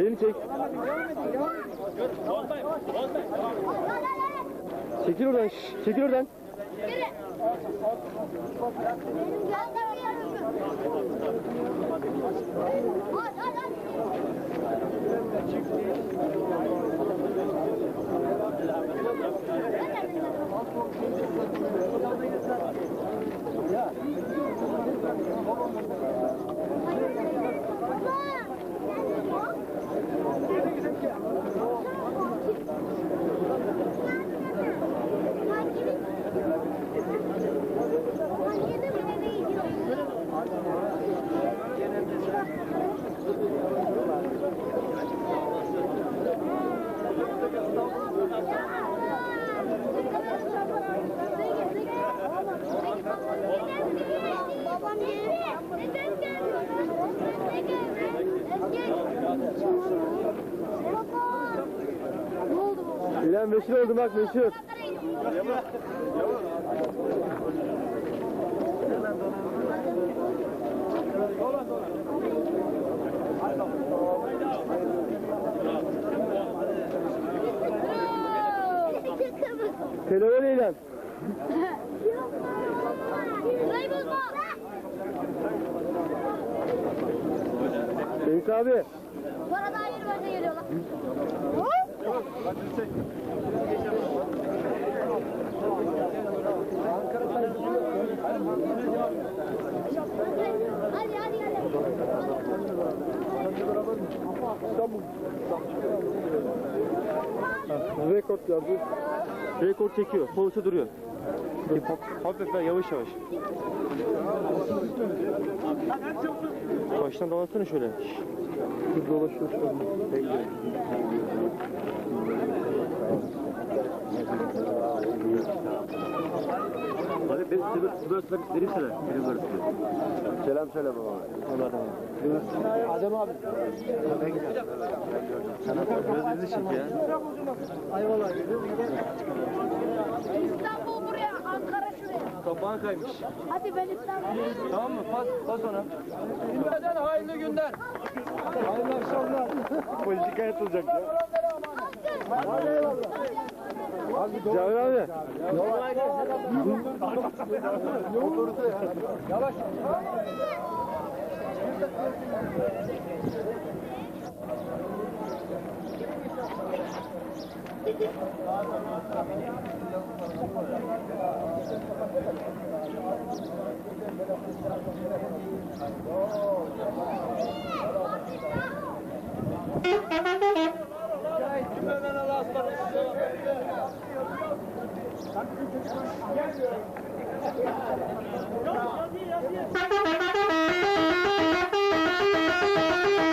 Elini çek. Çekil oradan. şş, Çekil oradan. Babam geldi. İlan meşhur oldu bak meşhur. Telefon ilan. Deniz abi. Bu arada hayır böyle geliyorlar. Hadi hadi hadi. Rekord gördü. Rekord çekiyor. Polise duruyor. Hafif ver yavaş yavaş. Baştan dolasana şöyle. Dur dolaşıyor an. Bekle. Abi ben size size vereyim sana. Benim var Selam söyle babama. Adem abi. Biraz bizi çek ya. İstanbul buraya, Ankara şuraya. Kapağın kaymış. Hadi ben İstanbul'a. Tamam mı? Pas, pas ona. Neden hayırlı günler? Hayırlı akşamlar. Politika yatılacak ya. Cavir abi. Yavaş. Yavaş. Thank you. Thank you.